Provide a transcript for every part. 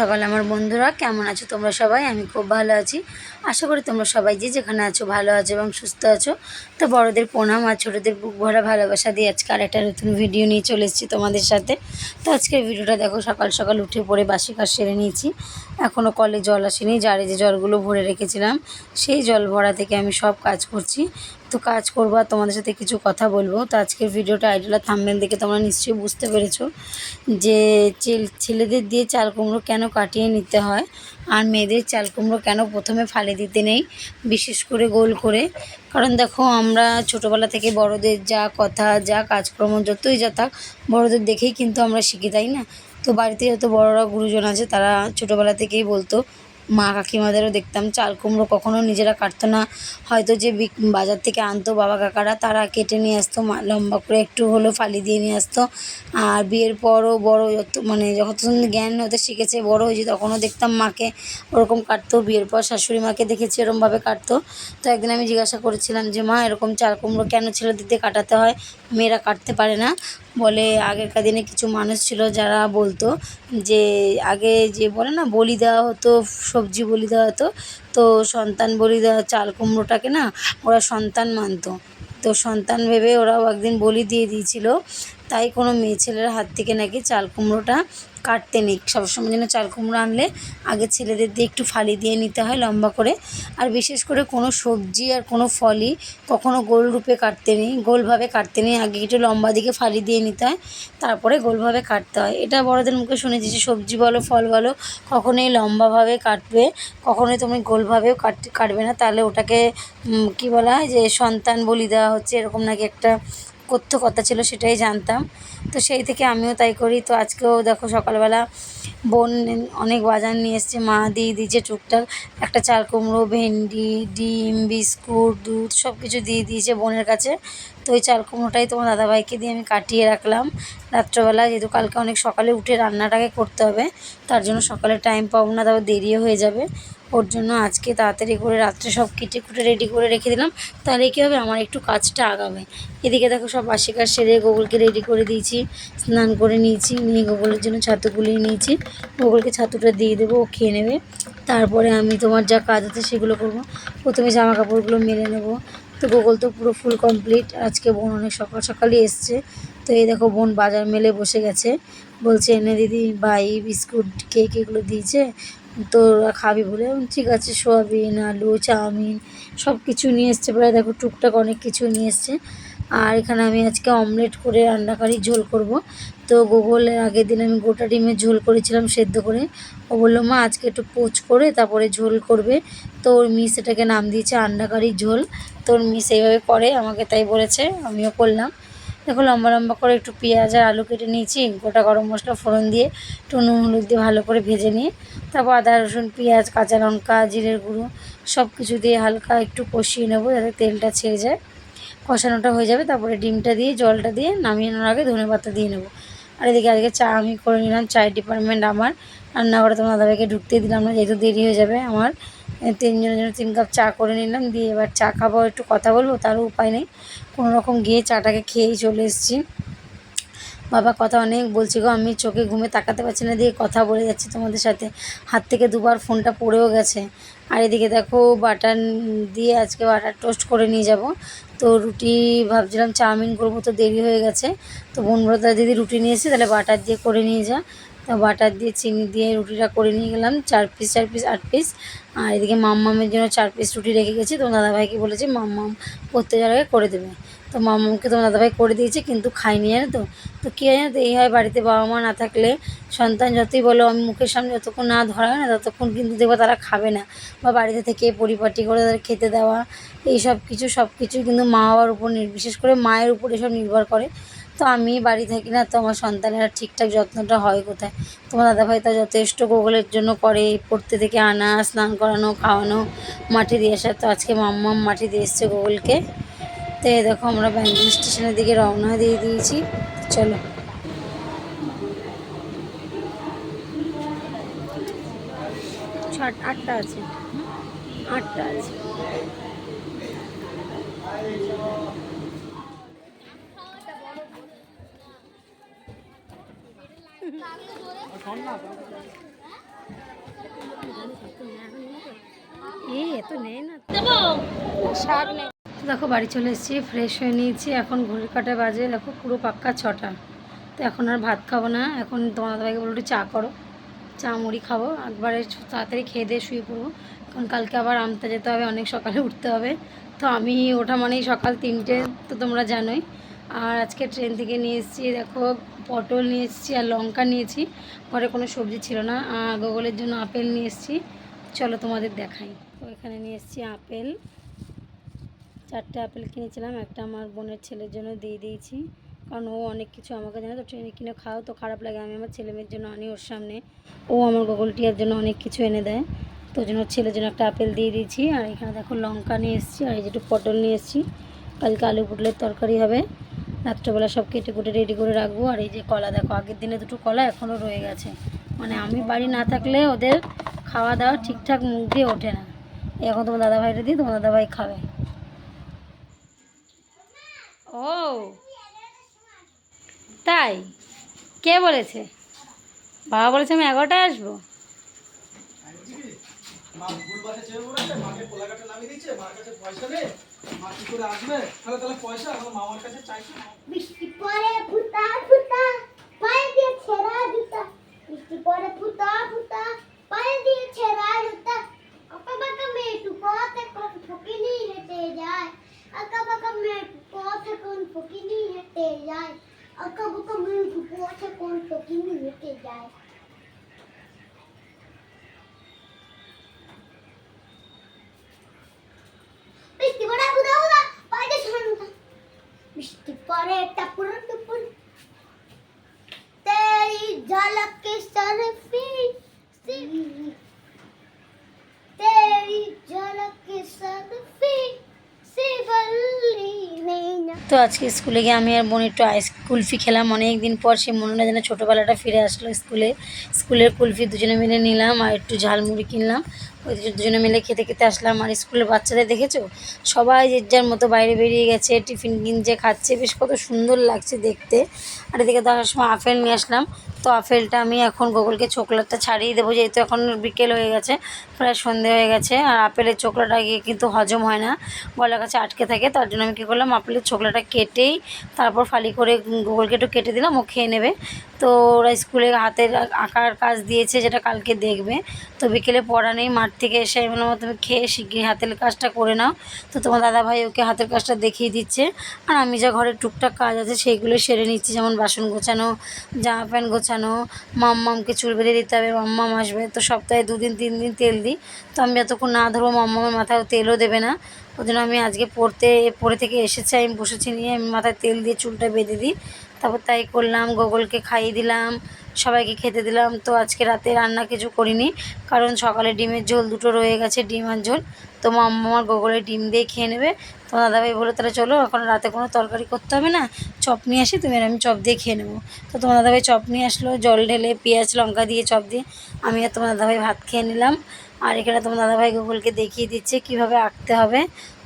সকাল আমার বন্ধুরা, কেমন আছো তোমরা সবাই? আমি খুব ভালো আছি। আশা করি তোমরা সবাই যে যেখানে আছো ভালো আছো এবং সুস্থ আছো। তো বড়দের প্রণাম আর ছোটোদের বুক ভরা ভালোবাসা দিয়ে আজকে আর একটা নতুন ভিডিও নিয়ে চলে এসেছি তোমাদের সাথে। তো আজকের ভিডিওটা দেখো, সকাল সকাল উঠে পড়ে বাসি কাজ সেরে নিয়েছি। এখনও কলে জল আসেনি, জারে যে জলগুলো ভরে রেখেছিলাম, সেই জল ভরা থেকে আমি সব কাজ করছি। তো কাজ করব আর তোমাদের সাথে কিছু কথা বলব। তো আজকের ভিডিওটা আইডিয়াল থামবেন দেখে তোমরা নিশ্চয়ই বুঝতে পেরেছ যে ছেলেদের দিয়ে চাল কুমড়ো কেন কাটিয়ে নিতে হয় আর মেয়েদের চাল কুমড়ো কেন প্রথমে ফালে দিতে নেই, বিশেষ করে গোল করে। কারণ দেখো, আমরা ছোটোবেলা থেকে বড়দের যা কথা, যা কাজকর্ম, যতই যা থাক, বড়দের দেখেই কিন্তু আমরা শিখি, তাই না? তো বাড়িতে যত বড়রা গুরুজন আছে, তারা ছোটোবেলা থেকেই বলতো মা কাকিমাদেরও দেখতাম, চাল কুমড়ো কখনও নিজেরা কাটতো না। হয়তো যে বাজার থেকে আনতো বাবা কাকারা, তারা কেটে নিয়ে আসতো, মা লম্বা করে একটু হলেও ফালি দিয়ে নিয়ে আসতো। আর বিয়ের পরও বড় যত মানে যখন জ্ঞান হতে শিখেছে, বড় হয়েছে তখনও দেখতাম মাকে ওরকম কাটতো। বিয়ের পর শাশুড়ি মাকে দেখেছি এরকমভাবে কাটতো। তো একদিন আমি জিজ্ঞাসা করেছিলাম যে, মা, এরকম চাল কুমড়ো কেন ছেলেদের দিয়ে কাটাতে হয়? মেয়েরা কাটতে পারে না। বলে আগেরকার দিনে কিছু মানুষ ছিল যারা বলতো যে, আগে যে বলে না, বলি দেওয়া হতো সবজি বলি দেওয়া হতো। তো সন্তান বলি দেওয়া চাল কুমড়োটাকে না ওরা সন্তান মানতো। তো সন্তান ভেবে ওরাও একদিন বলি দিয়ে দিয়েছিল তাই কোনো মেয়ে ছেলের হাত থেকে নাকি চাল কুমড়োটা কাটতে নেই। সবসময় যেন চাল কুমড়ো আনলে আগে ছেলেদের দিয়ে একটু ফালি দিয়ে নিতে হয় লম্বা করে। আর বিশেষ করে কোনো সবজি আর কোনো ফলই কখনো গোল রূপে কাটতে নেই। গোলভাবে কাটতে নেই। আগে একটু লম্বা দিকে ফালি দিয়ে নিতে হয়, তারপরে গোলভাবে কাটতে হয়। এটা বড়দের মুখে শুনেছি যে সবজি বলো, ফল বলো, কখনোই লম্বাভাবে কাটবে, কখনোই তুমি গোলভাবেও কাট, কাটবে না। তাহলে ওটাকে কী বলা হয় যে সন্তান বলি দেওয়া হচ্ছে, এরকম নাকি একটা কথ্য কথা ছিল সেটাই জানতাম। তো সেই থেকে আমিও তাই করি। তো আজকেও দেখো সকালবেলা বোন অনেক বাজার নিয়ে এসছে। মা দিয়ে দিয়েছে টুকটাক একটা চাল কুমড়ো, ভেন্ডি, ডিম, বিস্কুট, দুধ সব কিছু দিয়ে দিয়েছে বোনের কাছে। তো ওই চাল কুমড়োটাই তোমার দাদাভাইকে দিয়ে আমি কাটিয়ে রাখলাম। রাত্রবেলা যেহেতু কালকে অনেক সকালে উঠে রান্নাটাকে করতে হবে, তার জন্য সকালে টাইম পাবো না, তারপর দেরিও হয়ে যাবে। ওর জন্য আজকে তাড়াতাড়ি করে রাত্রে সব কেটে কুটে রেডি করে রেখে দিলাম। তাহলে কী হবে? আমার একটু কাজটা আগাবে। এদিকে দেখো সব বাসি কাজ সেরে গোগলকে রেডি করে দিয়েছি। স্নান করে নিয়েছি, নিয়ে গোগলের জন্য ছাতু গুলিয়ে নিয়েছি। গোগলকে ছাতুটা দিয়ে দেবো, ও খেয়ে নেবে। তারপরে আমি তোমার যা কাজ আছে সেগুলো করব। প্রথমে জামা কাপড়গুলো মেলে নেব। তো গোগল তো পুরো ফুল কমপ্লিট আজকে বোন অনেক সকাল সকালই এসছে। তো এই দেখো বোন বাজার মেলে বসে গেছে। বলছে, এনে দিদি বাই বিস্কুট, কেক এগুলো দিয়েছে? তো ওরা খাবি বলে ঠিক আছে, সোয়াবিন, আলু, চাউমিন সব কিছু নিয়ে এসছে। প্রায় দেখো টুকটাক অনেক কিছু নিয়ে এসছে। আর এখানে আমি আজকে অমলেট করে রান্না করি, ঝোল করব। তো গুগলের আগের দিন আমি গোটা ডিমের ঝোল করেছিলাম সেদ্ধ করে। ও বলল, মা, আজকে একটু পোচ করে তারপরে ঝোল করবে। তো ওর মিস এটাকে নাম দিয়েছে আন্ডা কারি ঝোল। তো ওর মিস এইভাবে করে, আমাকে তাই বলেছে, আমিও করলাম। দেখো লম্বা লম্বা করে একটু পেঁয়াজ আর আলু কেটে নিয়েছি, গোটা গরম মশলা ফোড়ন দিয়ে একটু নুন হলুদ দিয়ে ভালো করে ভেজে নিয়ে, তারপর আদা, রসুন, পেঁয়াজ, কাঁচা লঙ্কা, জিরের গুঁড়ো সব কিছু দিয়ে হালকা একটু কষিয়ে নেব যাতে তেলটা ছেড়ে যায়। কষানোটা হয়ে যাবে, তারপরে ডিমটা দিয়ে, জলটা দিয়ে নামিয়ে নেওয়ার আগে ধনে পাতা দিয়ে নেব। আর এদিকে আজকে চা আমি করে নিলাম, চায়ের ডিপার্টমেন্ট আমার। রান্নাঘরে তোমার দাদাভাইকে ঢুকতেই দিলাম না, যেহেতু দেরি হয়ে যাবে আমার। তিনজনের জন্য তিন কাপ চা করে নিলাম, দিয়ে এবার চা খাব, একটু কথা বলব তারও উপায় নেই। কোনো রকম গিয়ে চাটাকে খেয়েই চলে এসেছি। বাবা কথা অনেক বলছি গো, আমি চোখে ঘুমে তাকাতে পারছি না, দিয়ে কথা বলে যাচ্ছি তোমাদের সাথে। হাত থেকে দুবার ফোনটা পড়েও গেছে। আর এদিকে দেখো, বাটার দিয়ে আজকে বাটার টোস্ট করে নিয়ে যাব। তো রুটি ভাবছিলাম, চাউমিন করব, তো দেরি হয়ে গেছে। তো বোন বোনব্রতা দিদি রুটি নিয়ে এসে তাহলে বাটার দিয়ে করে নিয়ে যা। তো বাটার দিয়ে, চিনি দিয়ে রুটিটা করে নিয়ে গেলাম। চার পিস চার পিস আট পিস আর এদিকে মাম্মামের জন্য চার পিস রুটি রেখে গেছি। তো দাদাভাইকে বলেছি, মাম্মাম প্রত্যেক জায়গায় করে দেবে। তো মাম্মামকে তোমার দাদাভাই করে দিয়েছে, কিন্তু খাইনি জানো তো? তো কী জানো তো? এই হয় বাড়িতে বাবা মা না থাকলে সন্তান যতই বলো, আমি মুখের সামনে যতক্ষণ না ধরা না, ততক্ষণ কিন্তু দেখব তারা খাবে না। বা বাড়িতে থেকে পরিপাটি করে তাদের খেতে দেওয়া এই সব কিছু সব কিছু কিন্তু মা বাবার উপর বিশেষ করে মায়ের উপর এসব নির্ভর করে। তো আমি বাড়ি থাকি না, তো আমার সন্তানেরা ঠিকঠাক যত্নটা হয় কোথায়? তোমার দাদাভাই তা যথেষ্ট গোগলের জন্য করে পড়তে থেকে আনা, স্নান করানো, খাওয়ানো, মাঠে দিয়ে আসা। তো আজকে মাম্মাম মাঠে দিয়ে এসছে গোগলকে। তো এই দেখো আমরা ব্যাঙ্গালোর স্টেশনের দিকে রওনা দিয়ে দিয়েছি। চলো। আটটা আছে। আটটা আছে। দেখো বাড়ি চলে এসেছি ফ্রেশ হয়ে নিয়েছি। এখন ঘুরি কাটা বাজে দেখো পুরো পাক্কা ছটা। তো এখন আর ভাত খাব না। এখন তোমার দাদাকে বলো চা করো। চা মুড়ি খাব। একবারে তাড়াতাড়ি খেয়ে দিয়ে শুয়ে পড়ব। কারণ কালকে আবার আমতে যেতে হবে অনেক সকালে উঠতে হবে। তো আমি ওঠা মানেই সকাল তিনটে তো তোমরা জানোই। আর আজকে ট্রেন থেকে নিয়ে এসেছি, দেখো, পটল নিয়ে এসেছি আর লঙ্কা নিয়েছি ঘরে কোনো সবজি ছিল না আর গোগলের জন্য আপেল নিয়ে এসেছি। চলো তোমাদের দেখাই। তো এখানে নিয়ে এসেছি আপেল। চারটে আপেল কিনেছিলাম, একটা আমার বোনের ছেলের জন্য দিয়ে দিয়েছি। কারণ ও অনেক কিছু আমাকে জানে, তো ট্রেনে কিনে খাও তো খারাপ লাগে। আমি আমার ছেলে মেয়ের জন্য আনি ওর সামনে। ও আমার গোগল টিয়ার জন্য অনেক কিছু এনে দেয়। তো জন্য ছেলের জন্য একটা আপেল দিয়ে দিয়েছি। আর এখানে দেখো লঙ্কা নিয়ে এসেছি, আর এই যেটু পটল নিয়ে এসেছি। কালকে আলু পটলের তরকারি হবে। রাত্রেবেলা সব কেটে কুটে রেডি করে রাখব। আর এই যে কলা দেখো আগের দিনে দুটো কলা এখনও রয়ে গেছে। মানে আমি বাড়ি না থাকলে ওদের খাওয়া দাওয়া ঠিকঠাক মুখ দিয়ে ওঠে না। এখন তোমার দাদাভাইটা দিই তোমার দাদাভাই খাবে। ও তাই? কে বলেছে? বাবা বলেছে আমি এগারোটায় আসব। মা ভুল বাসে পড়েছে? মাকে কোলাঘাটে নামিয়ে দিচ্ছে মার কাছে পয়সা নেই? মা কি করে আসবে? তাহলে তাহলে পয়সা আমার মামার কাছে চাইছে আজকে স্কুলে গিয়ে আমি আর বোন একটু আইস কুলফি খেলাম। অনেক দিন পর সেই মনে যেন ছোটোবেলাটা ফিরে আসলো স্কুলে। স্কুলের কুলফি দুজনে মিলে নিলাম আর একটু ঝালমুড়ি কিনলাম। ওই দুজনে মিলে খেতে খেতে আসলাম। আর স্কুলের বাচ্চাদের দেখেছ? সবাই যে যার মতো বাইরে বেরিয়ে গেছে, টিফিন কিনছে, খাচ্ছে। বেশ কত সুন্দর লাগছে দেখতে। আর এদিকে দেখার সময় আপেল নিয়ে আসলাম। তো আপেলটা আমি এখন গোগলকে চোকলাটা ছাড়িয়ে দেবো, যেহেতু এখন বিকেল হয়ে গেছে, প্রায় সন্ধে হয়ে গেছে। আর আপেলের চোকলাটা গিয়ে কিন্তু হজম হয় না। গলার কাছে আটকে থাকে, তার জন্য আমি কী করলাম, আপেলের চোকলাটা কেটেই তারপর ফালি করে গোগলকে একটু কেটে দিলাম, ও খেয়ে নেবে। তো ওরা স্কুলে হাতের আঁকার কাজ দিয়েছে, যেটা কালকে দেখবে। তো বিকেলে পড়া নেই, মাঠ থেকে এসে আমি বললাম তুমি খেয়ে শিগগির হাতের কাজটা করে নাও। তো তোমার দাদাভাই ওকে হাতের কাজটা দেখিয়ে দিচ্ছে। আর আমি যা ঘরের টুকটাক কাজ আছে সেইগুলো সেরে নিচ্ছি, যেমন বাসন গোছানো, জামা প্যান্ট গোছানো, মাম্মামকে চুল বেঁধে দিতে হবে, মাম্মাম আসবে। তো সপ্তাহে দুদিন, তিন দিন তেল দিই। তো আমি যতক্ষণ না ধরবো, মাম্মামের মাথায় তেলও দেবে না। ওই আমি আজকে পড়তে, পড়ে থেকে এসেছি, আমি বসেছি নিয়ে আমি মাথায় তেল দিয়ে চুলটা বেঁধে দিই। তারপর তাই করলাম, গোগলকে খাইয়ে দিলাম, সবাইকে খেতে দিলাম। তো আজকে রাতে রান্না কিছু করিনি, কারণ সকালে ডিমের ঝোল দুটো রয়ে গেছে, ডিম আর ঝোল। তো মাম্মা আমার গোগলে ডিম দিয়ে খেয়ে নেবে। তো দাদাভাই বলে তাহলে চলো, এখন রাতে কোনো তরকারি করতে হবে না, চপ নিয়ে আসি, তুমি আমি চপ দিয়ে খেয়ে নেব। তো তোমার দাদাভাই চপ নিয়ে আসলো, জল ঢেলে পেঁয়াজ, লঙ্কা দিয়ে চপ দিয়ে আমি আর তোমার দাদাভাই ভাত খেয়ে নিলাম। আর এখানে তোমার দাদাভাই গুগলকে দেখিয়ে দিচ্ছে কীভাবে আঁকতে হবে।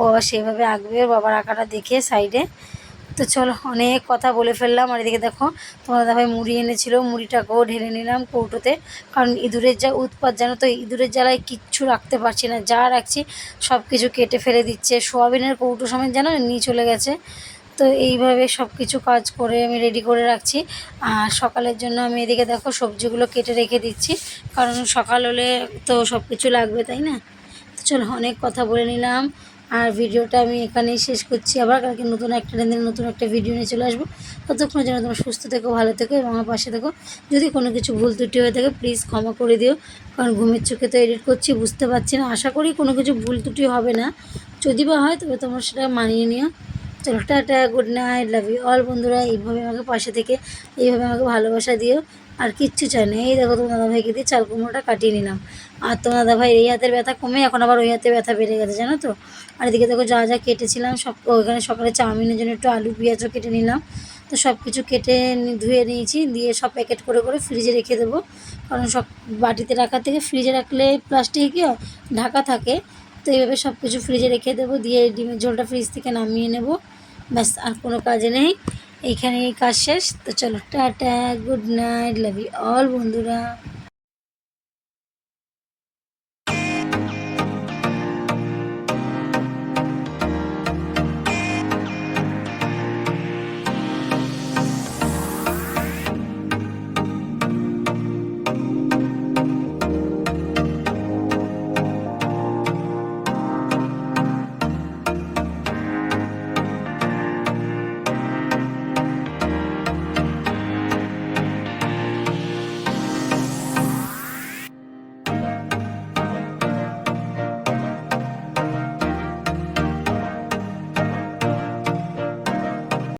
ও সেভাবে আঁকবে বাবার আঁকাটা দেখে সাইডে তো চলো, অনেক কথা বলে ফেললাম। আর এদিকে দেখো, তোমার দাদাভাই মুড়ি এনেছিল, মুড়িটাকেও ঢেলে নিলাম কৌটোতে। কারণ ইঁদুরের যা উৎপাত, জানো তো, ইঁদুরের জ্বালায় কিচ্ছু রাখতে পারছি না। যা রাখছি সব কিছু কেটে ফেলে দিচ্ছে। সোয়াবিনের কৌটো সমেত যেন নিয়ে চলে গেছে। তো এইভাবে সব কিছু কাজ করে আমি রেডি করে রাখছি। আর সকালের জন্য আমি এদিকে দেখো, সবজিগুলো কেটে রেখে দিচ্ছি। কারণ সকাল হলে তো সব কিছু লাগবে, তাই না? তো চলো, অনেক কথা বলে নিলাম। আর ভিডিওটা আমি এখানেই শেষ করছি। আবার কালকে নতুন একটা দিন নতুন একটা ভিডিও নিয়ে চলে আসব। ততক্ষণের জন্য তোমার সুস্থ থেকো, ভালো থেকো এবং আমার পাশে থেকো। যদি কোনো কিছু ভুল ত্রুটি হয়ে থাকে প্লিজ ক্ষমা করে দিও। কারণ ঘুমের চোখে তো এডিট করছি, বুঝতে পারছি না। আশা করি কোনো কিছু ভুল ত্রুটি হবে না। যদি বা হয়, তবে তোমরা সেটা মানিয়ে নিও। চলো, tata good night love you all বন্ধুরা। এইভাবে আমাকে পাশে থেকে, এইভাবে আমাকে ভালোবাসা দিও। আর কিচ্ছু চাই না। এই দেখো তোমার দাদাভাইকে দিয়ে চাল কুমড়োটা কাটিয়ে নিলাম। আর তোমার দাদাভাই এই হাতের ব্যথা কমে, এখন আবার ওই হাতে ব্যথা বেড়ে গেছে, জানো তো? আর এদিকে দেখো যা যা কেটেছিলাম, সব ওইখানে সকালে চাউমিনের জন্য একটু আলু, পেঁয়াজও কেটে নিলাম। তো সব কিছু কেটে ধুয়ে নিয়েছি, দিয়ে সব প্যাকেট করে করে ফ্রিজে রেখে দেবো। কারণ সব বাটিতে রাখার থেকে ফ্রিজে রাখলে প্লাস্টিকে ঢাকা থাকে। তো এইভাবে সব কিছু ফ্রিজে রেখে দেবো, দিয়ে ডিমের ঝোলটা ফ্রিজ থেকে নামিয়ে নেব। ব্যাস, আর কোনো কাজে নেই। এইখানেই কাজ শেষ। তো চলো tata good night love you all বন্ধুরা।